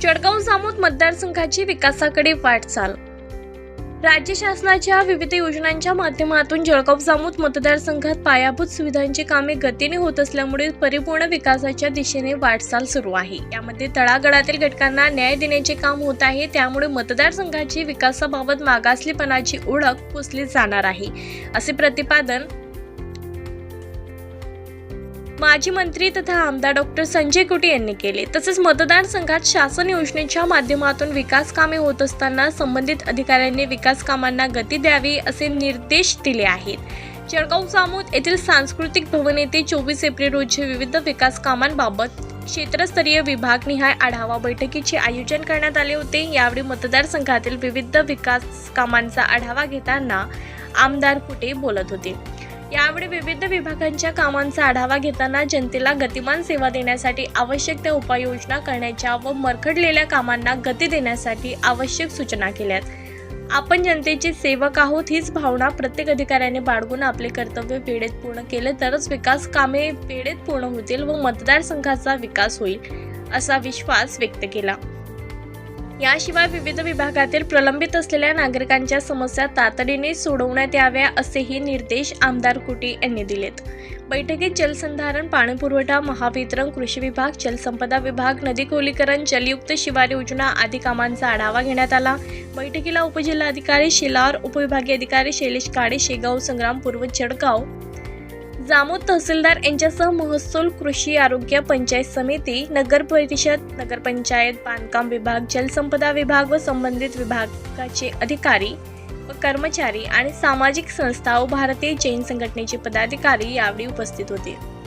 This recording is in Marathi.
जळगाव जामोद मतदारसंघाची विकासाकडे वाटचाल राज्य शासनाच्या विविध योजनांच्या माध्यमातून जळगाव जामोद मतदारसंघात पायाभूत सुविधांची कामे गतीने होत असल्यामुळे परिपूर्ण विकासाच्या दिशेने वाटचाल सुरू आहे. यामध्ये तळागळातील घटकांना न्याय देण्याचे काम होत आहे त्यामुळे मतदारसंघाची विकासाबाबत मागासलीपणाची ओळख पुसली जाणार आहे. असे प्रतिपादन माजी मंत्री तथा आमदार डॉक्टर संजय कुटे यांनी केले. तसेच मतदारसंघात शासन योजनेच्या माध्यमातून विकास कामे होत असताना संबंधित अधिकाऱ्यांनी विकास कामांना गती द्यावी असे निर्देश दिले आहेत. जळगाव जामोद येथील सांस्कृतिक भवन येथे चोवीस एप्रिल रोजी विविध विकास कामांबाबत क्षेत्रस्तरीय विभागनिहाय आढावा बैठकीचे आयोजन करण्यात आले होते. यावेळी मतदारसंघातील विविध विकास कामांचा आढावा घेताना आमदार कुटे बोलत होते. यावेळी विविध विभागांच्या कामांचा आढावा घेताना जनतेला गतिमान सेवा देण्यासाठी आवश्यक त्या उपाययोजना करण्याच्या व मरखडलेल्या कामांना गती देण्यासाठी आवश्यक सूचना केल्यात. आपण जनतेचे सेवक आहोत हीच भावना प्रत्येक अधिकाऱ्याने बाळगून आपले कर्तव्य वेळेत पूर्ण केले तरच विकास कामे वेळेत पूर्ण होतील व मतदारसंघाचा विकास होईल असा विश्वास व्यक्त केला. याशिवाय विविध विभागातील प्रलंबित असलेल्या नागरिकांच्या समस्या तातडीने सोडवण्यात याव्या असेही निर्देश आमदार कुटी यांनी दिलेत. बैठकीत जलसंधारण पाणीपुरवठा महावितरण कृषी विभाग जलसंपदा विभाग नदी खोलीकरण जलयुक्त शिवार योजना आदी कामांचा आढावा घेण्यात आला. बैठकीला उपजिल्हाधिकारी शिलार उपविभागीय अधिकारी शैलेश काळे शेगाव संग्राम पूर्व जळगाव जामोद तहसीलदार यांच्यासह महसूल कृषी आरोग्य पंचायत समिती नगर परिषद नगरपंचायत बांधकाम विभाग जलसंपदा विभाग व संबंधित विभागाचे अधिकारी व कर्मचारी आणि सामाजिक संस्था व भारतीय जैन संघटनेचे पदाधिकारी यावेळी उपस्थित होते.